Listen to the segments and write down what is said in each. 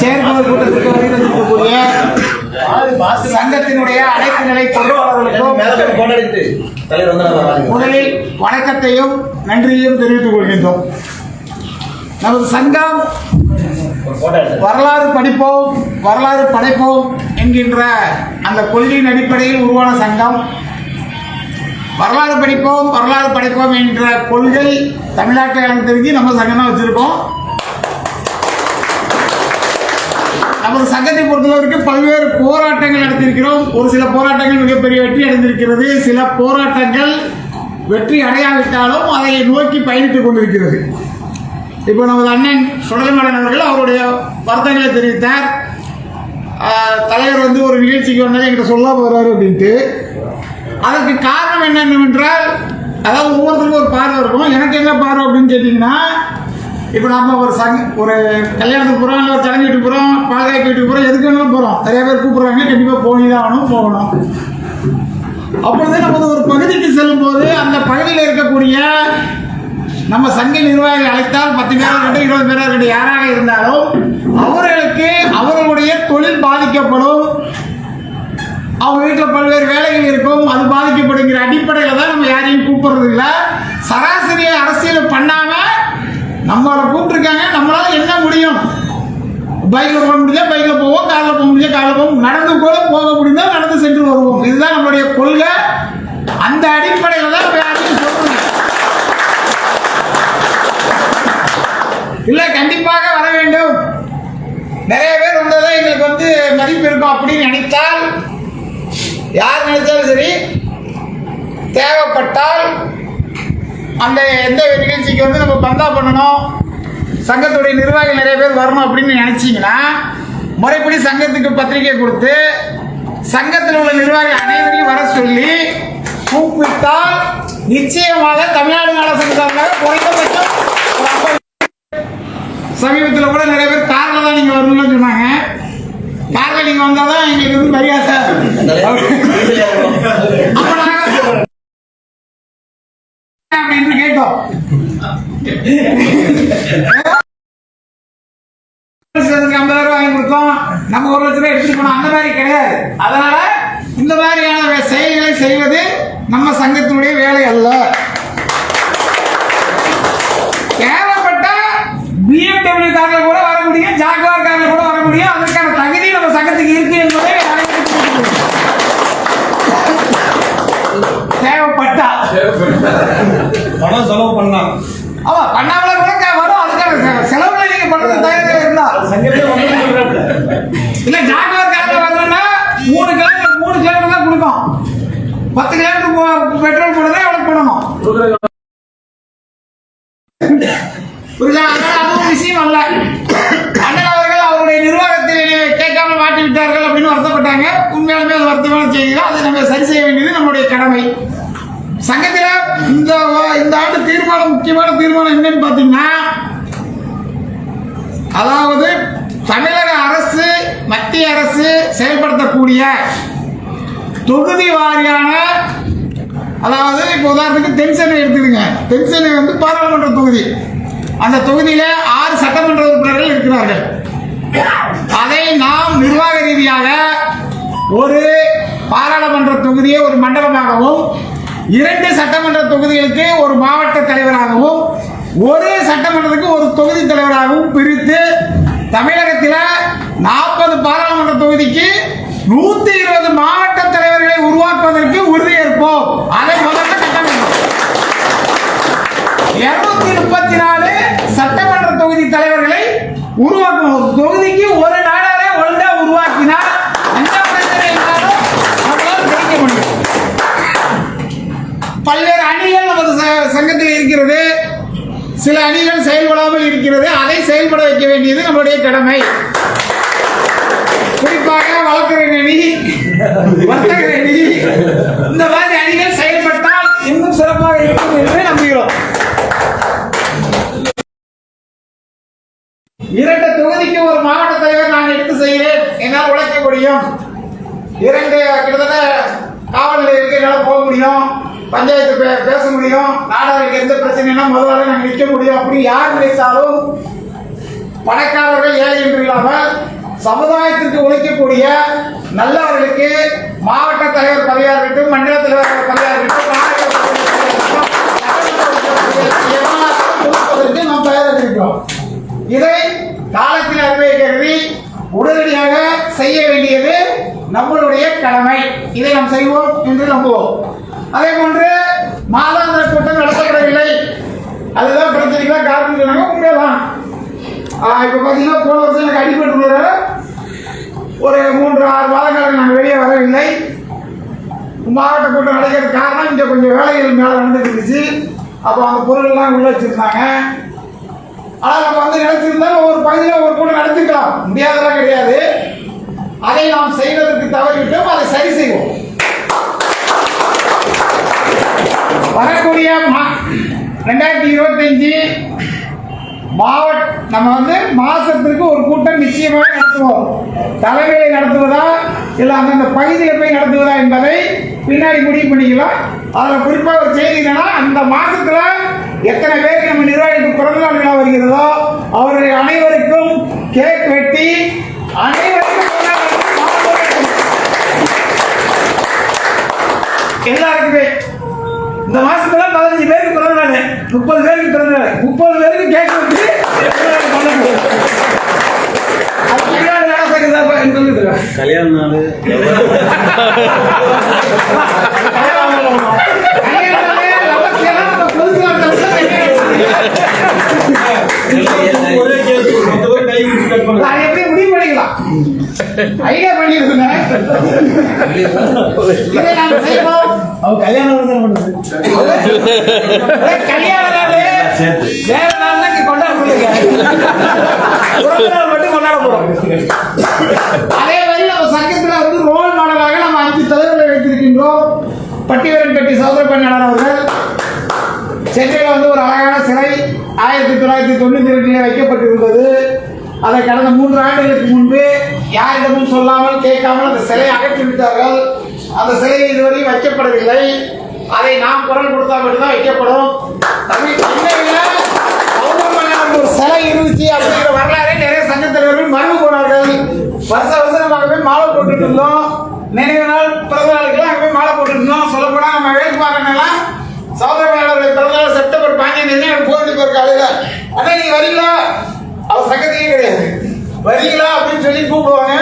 செயற்குழு கூட்டத்திற்கு வருகிறக்கூடிய சங்கத்தினுடைய அனைத்து நிலை பொறுப்பாளர்களுக்கும் முதலில் வணக்கத்தையும் நன்றியையும் தெரிவித்துக் கொள்கின்றோம். நமது சங்கம் வரலாறு படிப்போம் வரலாறு படைப்போம் என்கின்ற அந்த கொள்கையின் அடிப்படையில் உருவான சங்கம். வரலாறு படிப்போம் வரலாறு படைப்போம் என்ற கொள்கை தமிழ்நாட்டில் எனக்கு தெரிஞ்சு நம்ம சங்கம் தான் வச்சிருக்கோம். நமது சங்கத்தை பொறுத்தளவிற்கு பல்வேறு போராட்டங்கள் நடத்தியிருக்கிறோம். ஒரு சில போராட்டங்கள் மிகப்பெரிய வெற்றி அடைந்திருக்கிறது. சில போராட்டங்கள் வெற்றி அடையாவிட்டாலும் அதை நோக்கி பயணித்துக் கொண்டிருக்கிறது. இப்போ நமது அண்ணன் சுடலமலன் அவர்கள் அவருடைய வருத்தங்களை தெரிவித்தார். தலைவர் வந்து ஒரு நிகழ்ச்சிக்கு வந்தாலும் என்கிட்ட சொல்ல போறாரு அப்படின்ட்டு. அதற்கு காரணம் என்ன என்னவென்றால் அதாவது ஒவ்வொருத்தருக்கும் ஒரு பார்வை இருக்கும். எனக்கு என்ன பார்வை அப்படின்னு கேட்டிங்கன்னா இப்போ நாம் ஒரு சங் ஒரு கல்யாணத்துக்கு போகிறோம் இல்லை ஒரு சடங்கு வீட்டுக்கு போகிறோம் பாதுகாப்பு வீட்டுக்கு போகிறோம் எதுக்கு வேணாலும் போகிறோம் நிறைய பேர் கூப்பிட்றாங்க கண்டிப்பாக போய் தான் ஆகணும் போகணும். அப்பொழுது நமது ஒரு பகுதிக்கு செல்லும் போது அந்த பகுதியில் இருக்கக்கூடிய நம்ம சங்க நிர்வாகிகள் அழைத்தால் பத்து பேராக இருக்கட்டும் இருபது பேராக இருக்கட்டும் யாராக இருந்தாலும் அவர்களுக்கு அவர்களுடைய தொழில் பாதிக்கப்படும். அவங்க வீட்டில் பல்வேறு வேலைகள் இருக்கும் அது பாதிக்கப்படுங்கிற அடிப்படையில் தான் நம்ம யாரையும் கூப்பிடுறது இல்லை சராசரியை அரசியல் பண்ணாமல் நம்மளை கூப்பிட்டுருக்காங்க நம்மளால என்ன முடியும்? பைக்கில் போக முடிஞ்சா பைக்கில் போவோம் காரில் போக முடிஞ்சா காரில் போவோம். நடந்து கூட போக முடிந்தா நடந்து சென்று வருவோம். இதுதான் நம்மளுடைய கொள்கை. அந்த அடிப்படையில் தான் நம்ம யாரையும் இல்லை கண்டிப்பாக வர வேண்டும். நிறைய பேர் வந்ததான் எங்களுக்கு வந்து மதிப்பு இருக்கும் அப்படின்னு நினைத்தால் யார் நினைத்தாலும் சரி தேவைப்பட்டால் அந்த எந்த நிகழ்ச்சிக்கு வந்து நம்ம பந்தா பண்ணணும்? சங்கத்துடைய நிர்வாகிகள் நிறைய பேர் வரணும் அப்படின்னு நினைச்சீங்கன்னா முறைப்படி சங்கத்துக்கு பத்திரிகை கொடுத்து சங்கத்தில் உள்ள நிர்வாகிகள் அனைவரையும் வர சொல்லி கூப்பிட்டால் நிச்சயமாக தமிழ்நாடு மாநில சங்கத்தாக குறைந்தபட்சம் சமீபத்தில் கூட நிறைய பேர் காரில் தான் நீங்கள் வரணும்னு சொன்னாங்க. காரில் நீங்கள் வந்தால் தான் எங்களுக்கு வந்து மரியாதை. அப்படின்னு ஐம்பதாயிரம் வாங்கி கொடுத்தோம் நம்ம ஒரு லட்ச ரூபாய் எடுத்துட்டு போனோம் அந்த மாதிரி கிடையாது அதனால இந்த மாதிரியான செயல்களை செய்வது நம்ம சங்கத்தினுடைய வேலை அல்ல தேவைப்பட்ட பிஎம்டபிள்யூ காரில் கூட வர முடியும் ஜாகுவார் காரில் கூட வர முடியும் அதற்கான தகுதி நம்ம சங்கத்துக்கு இருக்கு என்பதை அனைவருக்கும் தேவைப்பட்டா பணம் செலவு பண்ணலாம் ஆமா பண்ணாமல கூட வரும். அதுக்கான செ- செலவுகளை நீங்க பண்றது தயாராக இருந்தா. இல்ல ஜாகுவார் காரில் மூணு கிலோமீட்டர் மூணு கிலோமீட்டர் தான் கொடுக்கும். பத்து கிலோமீட்டர் பெட்ரோல் போடுறதே எவ்வளவு போடணும். புரியுதா? அதனால அது ஒரு விஷயம் அல்ல. அண்ணன் அவர்கள் அவருடைய நிர்வாகத்தில் கேட்காம மாட்டி விட்டார்கள் அப்படின்னு வருத்தப்பட்டாங்க. உண்மையாலுமே அது வருத்தமான செய்தி அதை நம்ம சரி செய்ய வேண்டியது நம்முடைய கடமை. சங்கத்தில் இந்த இந்த ஆண்டு தீர்மானம் முக்கியமான தீர்மானம் என்னன்னு பார்த்தீங்கன்னா அதாவது தமிழக அரசு மத்திய அரசு செயல்படுத்தக்கூடிய தொகுதி வாரியான அதாவது இப்போ உதாரணத்துக்கு தென்சென்னை எடுத்துக்கங்க. தென்சென்னை வந்து பாராளுமன்ற தொகுதி. அந்த தொகுதியில் ஆறு சட்டமன்ற உறுப்பினர்கள் இருக்கிறார்கள். அதை நாம் நிர்வாக ரீதியாக ஒரு பாராளுமன்ற தொகுதியை ஒரு மண்டலமாகவும் இரண்டு சட்டமன்ற தொகுதிகளுக்கு ஒரு மாவட்ட தலைவராகவும் ஒரு சட்டமன்றத்துக்கு ஒரு தொகுதி தலைவராகவும் பிரித்து தமிழகத்தில் நாற்பது பாராளுமன்ற தொகுதிக்கு நூத்தி இருபது மாவட்ட தலைவர்களை உருவாக்குவதற்கு உறுதியேற்போம் அதை முதல்ல சட்டமன்றம். இருநூத்தி முப்பத்தி நாலு சட்டமன்ற தொகுதி தலைவர்களை உருவாக்கணும் தொகுதிக்கு ஒரு நாடாரே ஒழுங்கா உருவாக்கினால் எந்த பிரச்சனை இருந்தாலும் நம்மளால ஜெயிக்க முடியும் பல்வேறு அணிகள் நமது ச- சங்கத்தில் இருக்கிறது சில அணிகள் செயல்படாமல் இருக்கிறது அதை செயல்பட வைக்க வேண்டியது நம்முடைய கடமை. குறிப்பாக வழக்கறிஞர் அணி வர்த்தகர் அணி. இந்த மாதிரி அணிகள் செயல்பட்டால் இன்னும் சிறப்பாக இருக்கும் என்று நம்புகிறோம். இரண்டு தொகுதிக்கு ஒரு மாவட்ட தலைவர் நான் எடுத்து செய்கிறேன் என்னால் உழைக்க முடியும். இரண்டு கிட்டத்தட்ட காவல் நிலையத்துக்கு என்னால் போக முடியும். பஞ்சாயத்து பேச முடியும். நாடாளுக்கு எந்த பிரச்சனைனா முதல்ல நாங்கள் நிற்க முடியும். அப்படி யார் நினைத்தாலும் பணக்காரர்கள் ஏழை என்று இல்லாமல் சமுதாயத்திற்கு உழைக்கக்கூடிய நல்லவர்களுக்கு மாவட்ட தலைவர் பதவியாக இருக்கட்டும் மண்டல தலைவர் பதவியாக இருக்கட்டும் நாம் தயாராக இருக்கிறோம் இதை காலத்தில் அறிவை கருதி உடனடியாக செய்ய வேண்டியது நம்மளுடைய கடமை. இதை நாம் செய்வோம் என்று நம்புவோம். அதே போன்று மாதாந்திர கூட்டம் நடத்தப்படவில்லை. அதுதான் பிரச்சனைகளா காரணம் சொன்னாங்க உண்மையதான் இப்போ இப்ப பாத்தீங்கன்னா போன வருஷம் எனக்கு ஒரு மூன்று ஆறு மாதங்கள் நாங்கள் வெளியே வரவில்லை. மாவட்ட கூட்டம் நடக்கிறது காரணம் இங்கே கொஞ்சம் வேலைகள் மேலே நடந்துட்டு இருந்துச்சு அப்போ அந்த பொருள்லாம் உள்ள வச்சிருந்தாங்க. ஆனால் நம்ம வந்து நினைச்சிருந்தாலும் ஒவ்வொரு பகுதியில் ஒரு கூட்டம் நடத்திக்கலாம் முடியாதெல்லாம் கிடையாது. அதை நாம் செய்வதற்கு தவறிவிட்டோம். அதை சரி செய்வோம். வரக்கூடிய மா- ரெண்டாயிரத்தி இருபத்தஞ்சு மாவட்ட நம்ம வந்து மாசத்திற்கு ஒரு கூட்டம் நிச்சயமாக நடத்துவோம். தலைமையை நடத்துவதா இல்லை அந்தந்த பகுதியில் போய் நடத்துவதா என்பதை பின்னாடி முடிவு பண்ணிக்கலாம். அதில் குறிப்பாக ஒரு செய்தி என்னன்னா அந்த மாசத்துல எத்தனை பேருக்கு நம்ம நிர்வாகிக்கு பிறந்த நாள் விழா வருகிறதோ அவர்கள் அனைவருக்கும் கேக் வெட்டி அனைவருக்கும் எல்லாருக்குமே இந்த மாசத்துல பதினஞ்சு பேருக்கு பிறந்த நாள் முப்பது பேருக்கு பிறந்த நாள் முப்பது பேருக்கு கேக் வச்சு கல்யாண நாள் கல்யாணமே பண்ணிக்கலாம். ஐடியா பண்ணிருக்குங்க அவன் கல்யாணம் தான் பண்ணுது ஒரே கல்யாண நாளு சேர்த்து. வேற நாள் தான் கொண்டாட மட்டும் கொண்டாட போறோம். அதே மாதிரி நம்ம சங்கத்துல வந்து ரோல் மாடலாக நம்ம அஞ்சு தலைவர்களை வைத்திருக்கின்றோம். பட்டிவரன் பெட்டி சௌதரப்பண்ணாளர் அவர்கள். சென்னையில் வந்து ஒரு அழகான சிலை ஆயிரத்தி தொள்ளாயிரத்தி தொண்ணூத்தி ரெண்டில் வைக்கப்பட்டிருந்தது. அதை கடந்த மூன்று ஆண்டுகளுக்கு முன்பு யாரிடமும் சொல்லாமல் கேட்காமல் அந்த சிலையை அகற்றி விட்டார்கள் அந்த சிலை இதுவரை வைக்கப்படவில்லை. அதை நாம் குரல் கொடுத்தா மட்டும்தான் வைக்கப்படும். தமிழ் சென்னையில் சௌதரப்பண்ணாளருக்கு ஒரு சிலை இருந்துச்சு அப்படிங்கிற வரலாறு நிறைய சங்க தலைவர்கள் மறந்து போனார்கள். வருஷ வருஷமாகவே மாலை போட்டுட்டு இருந்தோம். நினைவு நாள் பிறந்த நாளுக்கெல்லாம் அங்கே போய் மாலை போட்டுட்டு இருந்தோம். சொல்ல போனா நம்ம வேட்பாளர்களெல்லாம் சௌதரப்பண்ணாளருடைய பிறந்த நாள் செப்டம்பர் பதினஞ்சு எனக்கு போயிட்டு ஒரு காலையில். அண்ணா நீ வரீங்களா? அவர் சங்கத்தையே கிடையாது. வரீங்களா அப்படின்னு சொல்லி கூப்பிடுவாங்க.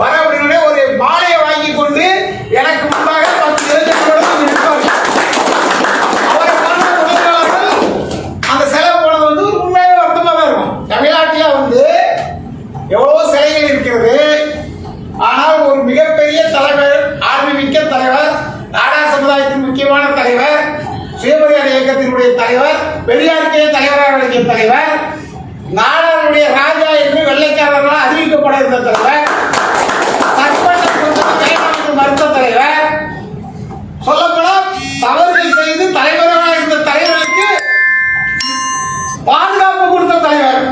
வர அப்படின்னே ஒரு மாலையை வாங்கி கொண்டு எனக்கு முன்பாக பத்து இளைஞர்களும் இருப்பார்கள். அவரை போன்ற உதவியாளர்கள் அந்த செலவு போனது வந்து உண்மையாக உண்மையாவே தான் இருக்கும். தமிழ்நாட்டில் வந்து எவ்வளோ சிலைகள் இருக்கிறது. ஆனால் ஒரு மிகப்பெரிய தலைவர் ஆர்மி மிக்க தலைவர் நாடா சமுதாயத்தின் முக்கியமான தலைவர் சுயமரியாதை இயக்கத்தினுடைய தலைவர் பெரியாருக்கே தலைவராக விளங்கிய தலைவர் நாடாருடைய ராஜா என்று வெள்ளைக்காரர்களால் அறிவிக்கப்பட இருந்த தலைவர் கைமாற்ற தலைவர் சொல்லப்போனால் தவறுகள் செய்து தலைவராக இருந்த தலைவருக்கு பாதுகாப்பு கொடுத்த தலைவர்.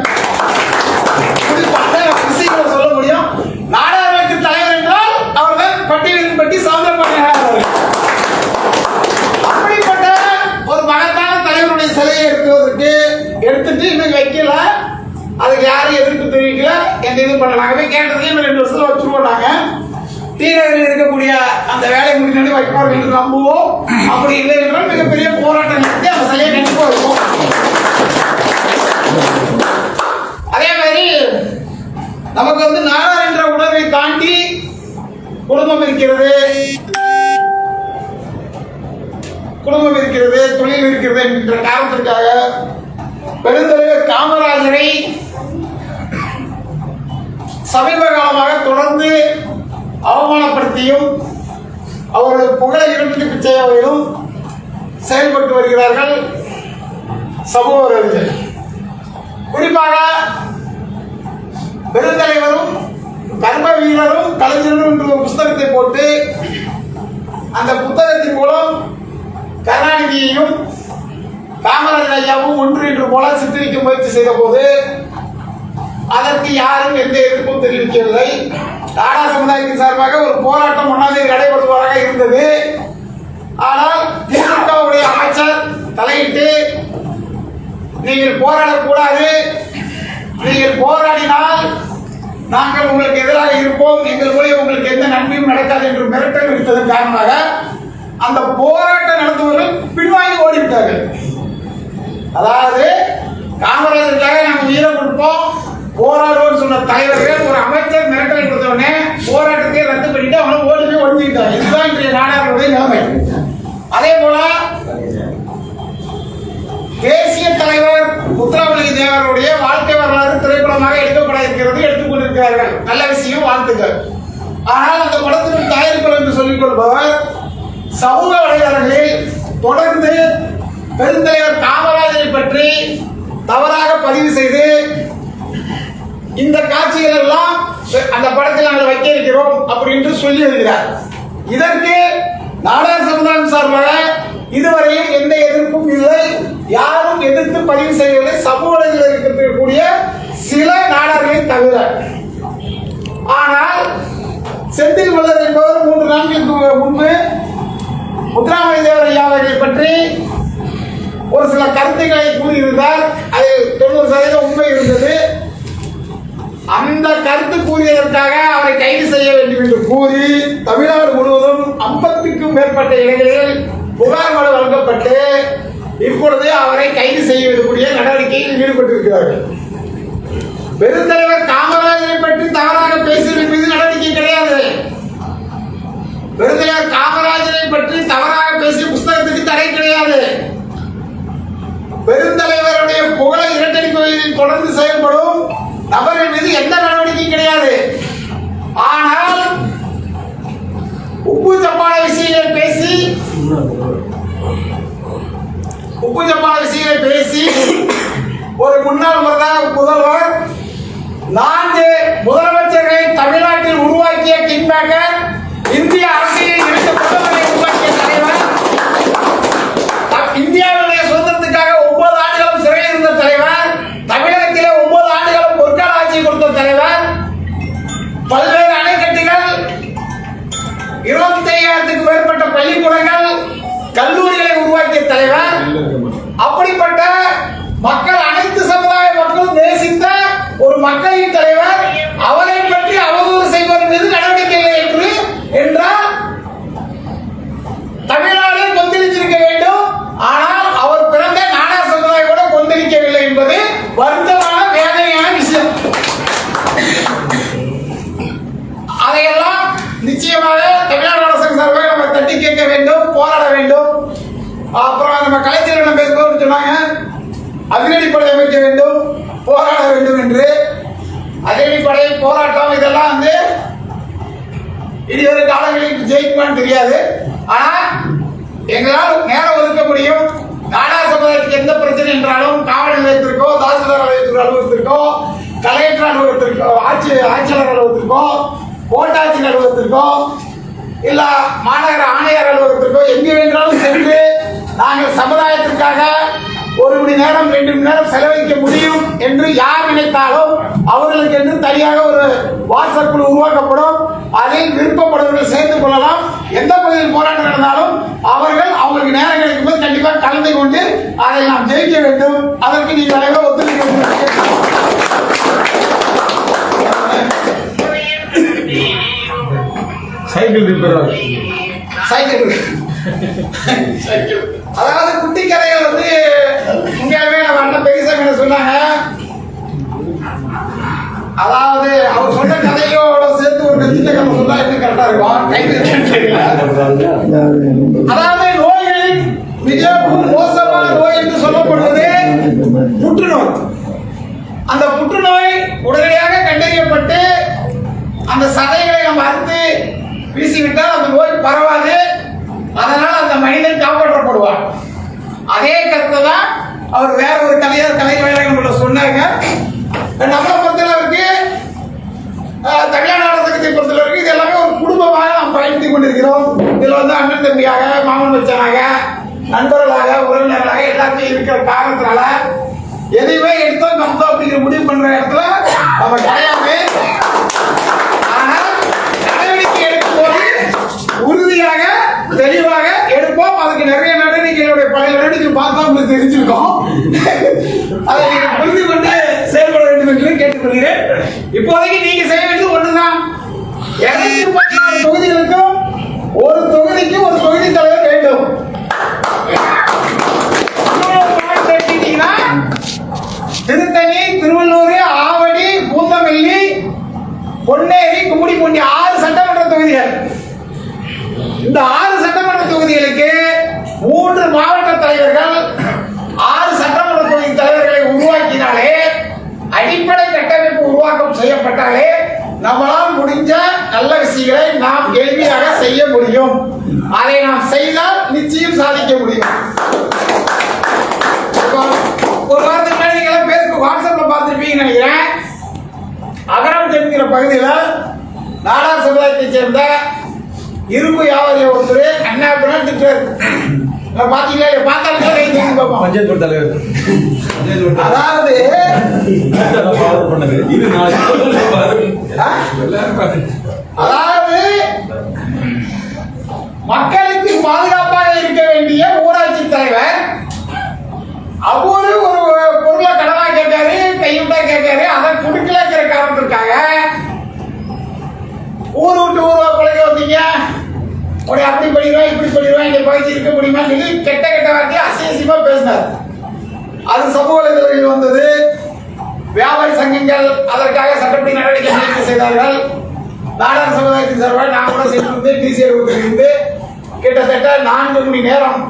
குறிப்பாக விஷயங்களை சொல்ல முடியும். நாடாளுமன்ற தலைவர் என்றால் அவர்கள் பட்டியலின் பட்டி சவுந்தரபாண்டியனார் அவர்கள். அப்படிப்பட்ட ஒரு மகத்தான தலைவருடைய சிலையை எடுத்துவதற்கு எடுத்துட்டு இன்னும் வைக்கல. அதுக்கு யாரும் எதிர்ப்பு தெரிவிக்கல. எந்த இதுவும் பண்ணல. நாங்க இன்னும் ரெண்டு வருஷத்துல வச்சுருவோம் நாங்க. தீநகரில் இருக்கக்கூடிய அந்த வேலை முடிந்து வைப்பார்கள் என்று நம்புவோம். அப்படி இல்லை என்றால் மிகப்பெரிய போராட்டம் நடத்தி அந்த சிலையை கண்டிப்பாக இருக்கும் அதே மாதிரி நமக்கு வந்து நாடார் என்ற உணர்வை தாண்டி குடும்பம் இருக்கிறது. குடும்பம் இருக்கிறது தொழில் இருக்கிறது என்ற காரணத்திற்காக பெருந்தலைவர் காமராஜரை சமீப காலமாக தொடர்ந்து அவமானப்படுத்தியும் அவர்கள் புகழை இரண்டு பிச்சையாவையும் செயல்பட்டு வருகிறார்கள் சமூக அறிஞர் குறிப்பாக பெருந்தலைவரும் கர்ம வீரரும் கலைஞரும் என்ற ஒரு புஸ்தகத்தை போட்டு அந்த புத்தகத்தின் மூலம் கருணாநிதியையும் காமராஜர் ஐயாவும் ஒன்று என்று போல சித்தரிக்க முயற்சி செய்த போது அதற்கு யாரும் எந்த எதிர்ப்பும் தெரிவிக்கவில்லை. டாடா சமுதாயத்தின் சார்பாக ஒரு போராட்டம் ஒன்றாம் தேதி நடைபெறுவதாக இருந்தது. ஆனால் திமுகவுடைய அமைச்சர் தலையிட்டு நீங்கள் போராடக்கூடாது நீங்கள் போராடினால் நாங்கள் உங்களுக்கு எதிராக இருப்போம். எங்கள் மூலியம் உங்களுக்கு எந்த நன்மையும் நடக்காது என்று மிரட்டல் விடுத்ததன் காரணமாக அந்த போராட்டம் நடத்துவர்கள் பின்வாங்கி ஓடிவிட்டார்கள். அதாவது காமராஜருக்காக நாங்கள் உயிரை கொடுப்போம். போராடுவோம்னு சொன்ன தலைவர்கள் ஒரு அமைச்சர் மிரட்டல் கொடுத்தவொடனே போராட்டத்தை ரத்து பண்ணிட்டு அவனை ஓடி போய் இதுதான் இன்றைய நாடாளுடைய நிலைமை. அதே போல தேசிய தலைவர் முத்துராமலிங்க தேவருடைய வாழ்க்கை வரலாறு திரைப்படமாக எடுக்கப்பட இருக்கிறது எடுத்துக்கொண்டிருக்கிறார்கள் நல்ல விஷயம் வாழ்த்துக்கள். ஆனால் அந்த படத்தின் தயாரிப்பாளர் என்று சொல்லிக் கொள்பவர் சமூக வலைதளங்களில் தொடர்ந்து பெருந்தலைவர் காமராஜரை பற்றி தவறாக பதிவு செய்து இந்த காட்சிகள் எல்லாம் அந்த படத்தில் நாங்கள் வைக்க இருக்கிறோம் அப்படின்னு சொல்லி இருக்கிறார் இதற்கு நாடார் சமுதாயம் சார்பாக இதுவரையில் எந்த எதிர்ப்பும் இல்லை. யாரும் எதிர்த்து பதிவு செய்யவில்லை சமூக இருக்கக்கூடிய சில நாடார்களை தவிர ஆனால் செந்தில் மலர் என்பவர் மூன்று நாட்களுக்கு முன்பு முத்துராமலிங்க தேவர் ஐயா அவர்களை பற்றி ஒரு சில கருத்துக்களை கூறியிருந்தார். அது தொண்ணூறு சதவீதம் உண்மை இருந்தது. அந்த கருத்து கூறியதற்காக அவரை கைது செய்ய வேண்டும் என்று கூறி தமிழ்நாடு முழுவதும் ஐம்பத்துக்கும் மேற்பட்ட இடங்களில் புகார் மனு வழங்கப்பட்டு இப்பொழுது அவரை கைது செய்யக்கூடிய நடவடிக்கையில் ஈடுபட்டிருக்கிறார்கள். பெருந்தலைவர் காமராஜரை பற்றி தவறாக பேசியவர் மீது நடவடிக்கை கிடையாது. பெருந்தலைவர் காமராஜரை பற்றி தவறாக பேசிய புஸ்தகத்துக்கு தடை கிடையாது. பெருந்தலைவருடைய புகழை இரட்டடிப்பதில் தொடர்ந்து செயல்படும் நபர்கள் மீது எந்த நடவடிக்கையும் கிடையாது. நம்ம நம்ம கலைஞர்கள் பேசும்போது சொன்னாங்க அதிரடிப்படை அமைக்க வேண்டும் போராட வேண்டும் என்று. அதிரடிப்படை போராட்டம் இதெல்லாம் வந்து இனி ஒரு காலங்களில் ஜெயிக்குமான்னு தெரியாது. ஆனா எங்களால் நேரம் ஒதுக்க முடியும். நாடார் சமுதாயத்துக்கு எந்த பிரச்சனை என்றாலும் காவல் நிலையத்திற்கோ தாசில்தார் அலுவலகத்திற்கு அலுவலகத்திற்கோ கலெக்டர் அலுவலகத்திற்கோ ஆட்சி ஆட்சியாளர் அலுவலகத்திற்கோ கோட்டாட்சி அலுவலகத்திற்கோ இல்ல மாநகர ஆணையர் அலுவலகத்திற்கோ எங்கே வேண்டாலும் சென்று நாங்கள் சமுதாயத்திற்காக ஒரு மணி நேரம் ரெண்டு மணி நேரம் செலவழிக்க முடியும் என்று யார் நினைத்தாலும் அவர்களுக்கு என்று தனியாக ஒரு வாட்ஸ்அப் குழு உருவாக்கப்படும். அதில் விருப்பப்படுவர்கள் சேர்ந்து கொள்ளலாம். எந்த பகுதியில் போராட்டம் நடந்தாலும் அவர்கள் அவங்களுக்கு நேரம் கிடைக்கும் போது கண்டிப்பாக கலந்து கொண்டு அதை நாம் ஜெயிக்க வேண்டும். அதற்கு நீங்கள் அனைவரும் ஒத்துழைக்க. Cycle repair cycle. சைக்கிள். அதாவது குட்டி கதைகள் வந்து உண்மையாலுமே நம்ம அண்ணன் பெரியசாமி என்ன சொன்னாங்க? அதாவது அவர் சொன்ன கதையோட சேர்த்து ஒரு சின்ன கதை சொன்னா இன்னும் கரெக்டா இருக்கும். அதாவது நோய்களில் மிகவும் மோசமான நோய் என்று சொல்லப்படுவது புற்றுநோய். அந்த புற்றுநோய் உடனடியாக கண்டறியப்பட்டு அந்த சதைகளை நம்ம அறுத்து வீசிவிட்டால் அந்த நோய் பரவாது. அதனால் அந்த மனிதன் காப்பாற்றப்படுவார் அதே கருத்தை தான் அவர் வேற ஒரு கலைஞர் கலை நம்மள சொன்னாங்க. நம்மளை பொறுத்தளவுக்கு அஹ், தமிழ்நாடு அரசகத்தை பொறுத்தளவுக்கு இது எல்லாமே ஒரு குடும்பமாக நாம் பயணித்துக் கொண்டிருக்கிறோம். இதில் வந்து அண்ணன் தம்பியாக மாமன் மச்சனாக நண்பர்களாக உறவினர்களாக எல்லாத்தையும் இருக்கிற காரணத்தினால எதையுமே எடுத்தோம் நம்ம அப்படிங்கிற முடிவு பண்ற இடத்துல நம்ம கிடையாது ஆனால் நடவடிக்கை எடுக்கும்போது உறுதியாக தெளிவாக நிறைய அதுக்கு நிறைய நடவடிக்கைகளுடைய பழைய நடவடிக்கை பார்த்தா உங்களுக்கு தெரிஞ்சிருக்கோம். அதை நீங்கள் புரிந்து கொண்டு செயல்பட வேண்டும் என்று இப்போதைக்கு நீங்க செய்ய வேண்டியது ஒண்ணுதான். இருநூத்தி முப்பத்தி நாலு தொகுதிகளுக்கும் ஒரு தொகுதிக்கு ஒரு தொகுதி தலைவர் வேண்டும். திருத்தணி திருவள்ளூர் ஆவடி பூந்தமல்லி பொன்னேரி கும்மிடிப்பூண்டி ஆறு சட்டமன்ற தொகுதிகள். இந்த ஆறு நம்மளால் முடிஞ்ச நல்ல விஷயங்களை நாம் எளிமையாக செய்ய முடியும். அதை நாம் செய்தால் நிச்சயம் சாதிக்க முடியும். ஒரு வாரத்துக்கு முன்னாடி நீங்க பேருக்கு வாட்ஸ்அப்ல பார்த்துருப்பீங்கன்னு நினைக்கிறேன். அகரம் என்கிற பகுதியில் நாடார் சமுதாயத்தைச் சேர்ந்த இரும்பு வியாபாரி ஒருத்தர் அண்ணா திட்டுறாரு. நான் பாத்தீங்களா? பார்த்தாலும். பஞ்சாயத்து தலைவர். அதாவது அதாவது மக்களுக்கு பாதுகாப்பாக இருக்க வேண்டிய ஊராட்சி தலைவர் அவரு ஒரு பொருளை கடனா கேட்காரு கையுண்டா கேட்காரு அதை கொடுக்கலங்கிற காரணத்திற்காக ஊர் விட்டு ஊர்வா பிழைக்க வந்தீங்க. உடைய அப்படி பண்ணிடுவேன் இப்படி பண்ணிடுவேன் இந்த பகுதி இருக்க முடியுமா சொல்லி கெட்ட கெட்ட வார்த்தையை அசியசியமா பேசினார். அது சமூக வலைதளங்களில் வந்தது. வியாபாரி சங்கங்கள் அதற்காக சட்டப்படி நடவடிக்கை எடுக்க செய்தார்கள். நாடார் சமுதாயத்தின் சார்பாக நான் கூட சென்றிருந்து டிசிஆர் இருந்து கிட்டத்தட்ட நான்கு மணி நேரம்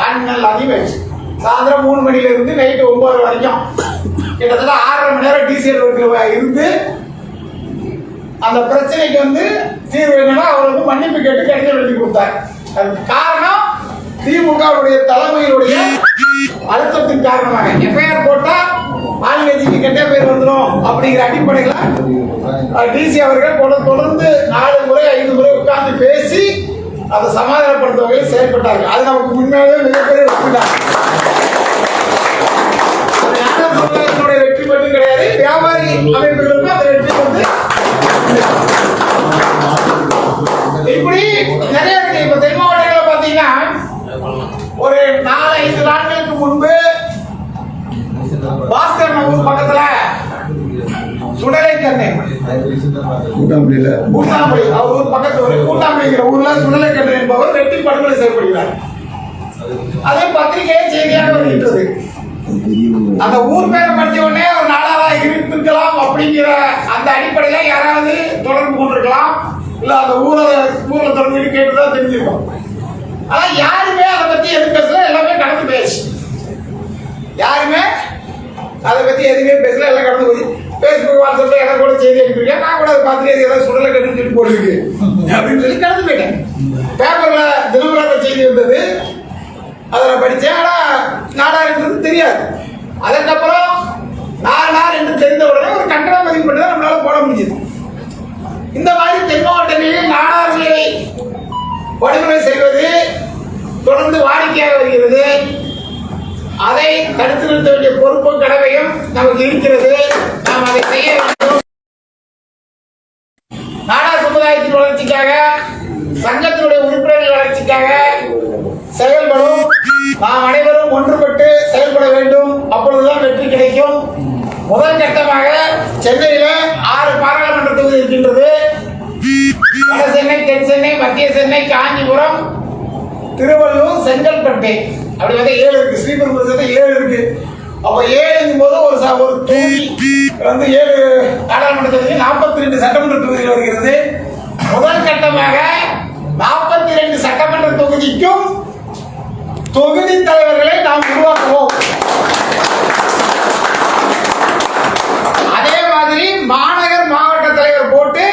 நான்கு நாள் அதிகமாச்சு சாயந்தரம் மூணு மணில இருந்து நைட்டு ஒன்பது வரைக்கும். கிட்டத்தட்ட ஆறரை மணி நேரம் டிசிஆர் ஒர்க்கில் இருந்து அந்த பிரச்சனைக்கு வந்து தீர்வு என்னன்னா அவர் வந்து மன்னிப்பு கேட்டு கடிதம் எழுதி கொடுத்தார். அதுக்கு காரணம் திமுகவுடைய தலைமையினுடைய அழுத்தத்தின் காரணமாக. எஃப்ஐஆர் பேர் அப்படிங்கிற அடிப்படையில் டிசி அவர்கள் கொடு- தொடர்ந்து நாலு முறை ஐந்து முறை உட்கார்ந்து பேசி அதை சமாதானப்படுத்த வகையில் செயல்பட்டார்கள். அது நமக்கு முன்னாலே மிகப்பெரிய வெற்றி தான். வெற்றி மட்டும் கிடையாது வியாபாரி அமைப்புகளுக்கும் அந்த வெற்றி வந்து இப்படி நிறைய இருக்கு. இப்ப தென் மாவட்டங்களில் பாத்தீங்கன்னா ஒரு நாலு ஐந்து நாட்களுக்கு முன்பு பாஸ்கர் நகர் பக்கத்துல சுடலை கண்ணை கூட்டாம்படியில? கூட்டாம்படி. அவர் பக்கத்து ஒரு கூட்டாம்படிங்கிற ஊர்ல என்பவர் வெட்டி படுகொலை செய்யப்படுகிறார். அதே பத்திரிகையே செய்தியாக வருகின்றது. அந்த ஊர் பேரை படிச்ச உடனே ஒரு நாளாவா இருந்திருக்கலாம் அப்படிங்கிற அந்த அடிப்படையில யாராவது தொடர்பு கொண்டிருக்கலாம். இல்ல அந்த ஊரை ஊர்ல தொடர்பு கேட்டுதான் தெரிஞ்சிருக்கும். ஆனா யாருமே அதை பத்தி எதுவும் பேசல எல்லாமே கடந்து பேசு யாருமே அதை பத்தி எதுவுமே பேசல எல்லாம் கடந்து போய் பேஸ்புக் வாட்ஸ்அப்ல எனக்கு கூட செய்தி அனுப்பியிருக்கேன் நான் கூட அதை பார்த்துட்டு ஏதாவது சுடலை கட்டுன்னு சொல்லி போட்டுருக்கு. அப்படின்னு சொல்லி கடந்து போயிட்டேன். பேப்பர்ல தினமலர செய்தி வந்தது. அதை நான் படித்தேன். ஆனால் நாடாருன்றது தெரியாது. அதுக்கப்புறம் நாலு நாள் என்று தெரிந்த உடனே ஒரு கண்டனம் பதிவு பண்ணி தான் நம்மளால போட முடிஞ்சது. இந்த மாதிரி தென் மாவட்டங்களில் நாடார்களை படுகொலை செய்வது தொடர்ந்து வாடிக்கையாக வருகிறது. அதை தடுத்து நிறுத்த பொறுப்பும் கடமையும் நமக்கு இருக்கிறது. நாம் அதை செய்ய வேண்டும். நாடார் சமுதாயத்தின் வளர்ச்சிக்காக சங்கத்தினுடைய உறுப்பினர்கள் வளர்ச்சிக்காக செயல்படும். நாம் அனைவரும் ஒன்றுபட்டு செயல்பட வேண்டும். அப்பொழுதுதான் வெற்றி கிடைக்கும். முதல் கட்டமாக சென்னையில ஆறு பாராளுமன்ற தொகுதி இருக்கின்றது. வட சென்னை தென் சென்னை மத்திய சென்னை காஞ்சிபுரம் திருவள்ளூர் செங்கல்பட்டு. அப்படி வந்து ஏழு இருக்கு. ஸ்ரீபெரும்புரம் ஏழு இருக்கு. அப்ப ஏழுங்கும் போது ஒரு ச- ஒரு தொகுதி வந்து ஏழு நாடாளுமன்ற தொகுதி நாற்பத்தி ரெண்டு சட்டமன்ற தொகுதியில் வருகிறது. முதல் கட்டமாக நாற்பத்தி ரெண்டு சட்டமன்ற தொகுதிக்கும் தொகுதி தலைவர்களை நாம் உருவாக்குவோம். அதே மாதிரி மாநகர் மாவட்ட தலைவர் போட்டு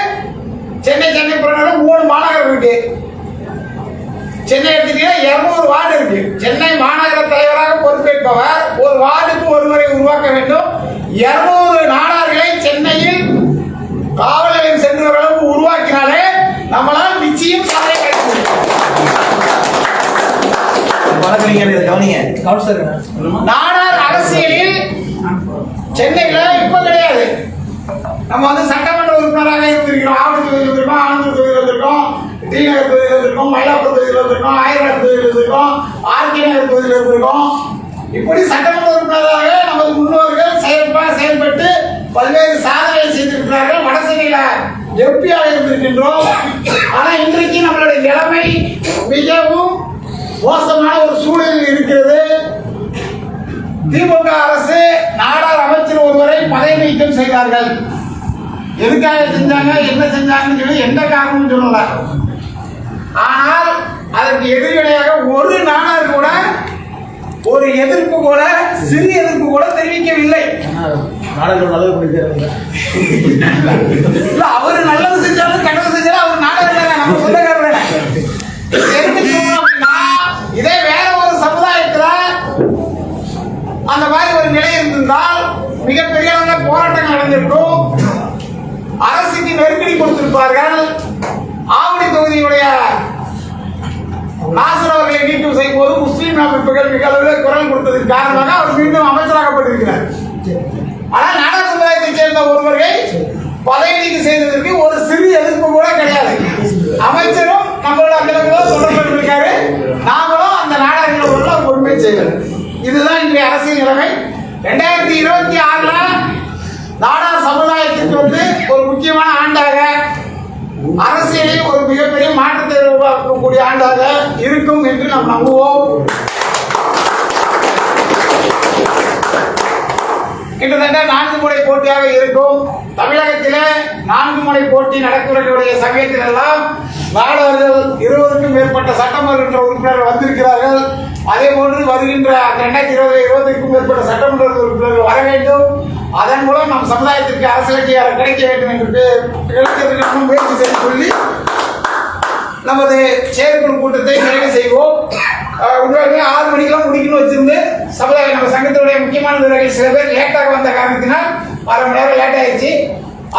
சென்னை சென்னை புறநகர் மூணு மாநகரம் இருக்கு. சென்னை எடுத்துக்கிட்டா இருநூறு வார்டு இருக்கு. சென்னை மாநகர தலைவராக பொறுப்பேற்பவர் ஒரு வார்டு ஒருவரை உருவாக்க வேண்டும். இருநூறு நாடார்களை சென்னையில் காவல் நிலையம் சென்ற அளவுக்கு உருவாக்கினாலே நம்மளால் நிச்சயம் சாதனை வழக்கறிஞர் கவனிங்க. நாடார் அரசியலில் சென்னையில இப்ப கிடையாது. நம்ம வந்து சட்டமன்ற உறுப்பினராக இருந்திருக்கிறோம். ஆவடி தொகுதியில் இருந்திருக்கோம் ஆனந்தூர் தொகுதியில் இருந்திருக்கோம் டி நகர் தொகுதியில் இருந்திருக்கோம் மயிலாப்பூர் தொகுதியில் இருந்திருக்கோம் ஆயிரம் தொகுதியில் இருந்திருக்கோம் ஆர்கே நகர் தொகுதியில் இருந்திருக்கோம். இப்படி சட்டமன்ற உறுப்பினராக நமது முன்னோர்கள் செயற்பாக செயல்பட்டு பல்வேறு சாதனைகள் செய்திருக்கிறார்கள். வடசென்னையில எம்பியாக இருந்திருக்கின்றோம். ஆனா இன்றைக்கு நம்மளுடைய நிலைமை மிகவும் மோசமான ஒரு சூழலில் இருக்கிறது. திமுக அரசு நாடார் அமைச்சர் ஒருவரை பதவி நீக்கம் செய்தார்கள். எதுக்காக செஞ்சாங்க என்ன செஞ்சாங்கன்னு சொல்லி எந்த காரணமும் சொல்லல. ஆனால் அதற்கு எதிர்வினையாக ஒரு நாடார் கூட ஒரு எதிர்ப்பு கூட சிறு எதிர்ப்பு கூட தெரிவிக்கவில்லை. அவரு நல்லது செஞ்சாலும் கெட்டது செஞ்சாலும் அவர் நாடகம் நம்ம சொந்தக்காரர். இதே வேற ஒரு சமுதாயத்துல அந்த மாதிரி ஒரு நிலை இருந்திருந்தால் மிகப்பெரிய அளவுல போராட்டங்கள் நடந்திருக்கும். அரசுக்கு நெருக்கடி கொடுத்திருப்பார்கள். ஆவடி தொகுதியுடைய நாசர் நீக்கம் செய்யும் போது முஸ்லீம் அமைப்புகள் மிக அளவில் குரல் கொடுத்ததன் காரணமாக அவர் மீண்டும் அமைச்சராகப்பட்டிருக்கிறார். ஆனால் நாடக சமுதாயத்தைச் சேர்ந்த ஒருவரை பதவி நீக்கம் செய்ததற்கு ஒரு சிறு எதிர்ப்பு கூட கிடையாது. அமைச்சரும் நம்மளோட அந்த சொல்லப்பட்டிருக்காரு. தொடர்பு இருக்காரு நாமளும் அந்த நாடகங்களோட பொறுமை செய்யணும் இதுதான் இன்றைய அரசியல் நிலைமை. ரெண்டாயிரத்தி இருபத்தி ஆறுல நாடார் சமுதாயத்திற்கு வந்து ஒரு முக்கியமான ஆண்டாக அரசியலில் ஒரு மிகப்பெரிய மாற்றத்தை உருவாக்கக்கூடிய ஆண்டாக இருக்கும் என்று நாம் நம்புவோம். கிட்டத்தட்ட நான்கு முறை போட்டியாக இருக்கும். தமிழகத்திலே நான்கு முறை போட்டி நடக்கக்கூடிய சமயத்தில் எல்லாம் நாடவர்கள் இருபதுக்கும் மேற்பட்ட சட்டமன்ற உறுப்பினர்கள் வந்திருக்கிறார்கள். அதே போன்று வருகின்ற ரெண்டாயிரத்தி இருபது இருபதுக்கும் மேற்பட்ட சட்டமன்ற உறுப்பினர்கள் வர வேண்டும். அதன் மூலம் நம் சமுதாயத்திற்கு அரசியல் கிடைக்க வேண்டும் என்று முயற்சி செய்து சொல்லி நமது செயற்குழு கூட்டத்தை நிறைவு செய்வோம். அஹ் ஆறு மணிக்கெல்லாம் முடிக்கணும்னு வச்சிருந்து சமுதாய நம்ம சங்கத்தினுடைய முக்கியமான நிர்வாகிகள் சில பேர் லேட்டாக வந்த காரணத்தினால் அரை மணி நேரம் லேட் ஆயிடுச்சு.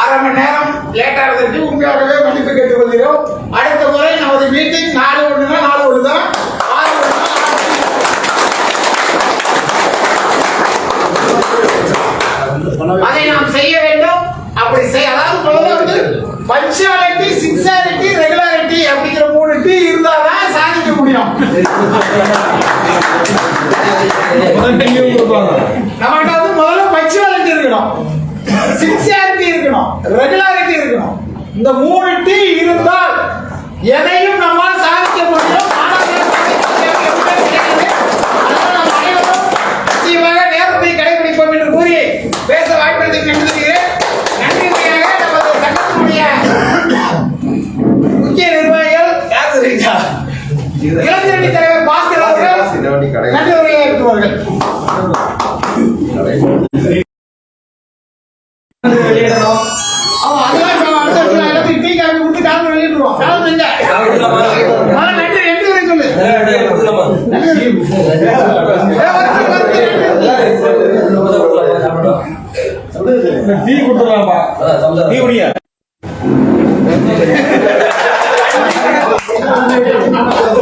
அரை மணி நேரம் லேட் ஆகிறதுக்கு உண்மையாகவே மன்னிப்பு கேட்டுக்கொள்கிறோம். அடுத்த முறை நமது மீட்டிங் நாலு ஒண்ணுனா நாலு ஒன்று தான் ஆறு ஒண்ணுனா அதை நாம் செய்ய வேண்டும் அப்படி செய்ய அதாவது முதல்ல வந்து பஞ்சுவாலிட்டி சிக்ஸாரிட்டி ரெகுலாரிட்டி அப்படிங்கிற மூணு டி இருந்தாதான் சாதிக்க முடியும் முதல் டைம் கொடுப்பாங்க நம்மகிட்ட வந்து முதல்ல பஞ்சுவாலிட்டி இருக்கணும். சின்சியாரிட்டி இருக்கணும். ரெகுலாரிட்டி இருக்கணும். இந்த மூணு டி இருந்தால் எதையும் நம்ம சாதிக்க முடியும் மாணவர்கள் சாதிக்க முடியாது என்பதே கிடையாது. அதனால் நாம் அனைவரும் நிச்சயமாக நேரத்தை கடைபிடிப்போம் என்று கூறி பேச வாய்ப்பளித்து நன்றிகிறேன் நன்றியாக நமது சங்கத்தினுடைய முக்கிய நிர்வாகிகள் யார் தெரியுங்களா? இளைஞரணி தலைவர் பாஸ்கர் அவர்கள் நன்றி உரையை ஏற்றுவார்கள் வெளியிடணும் அவன் அதெல்லாம்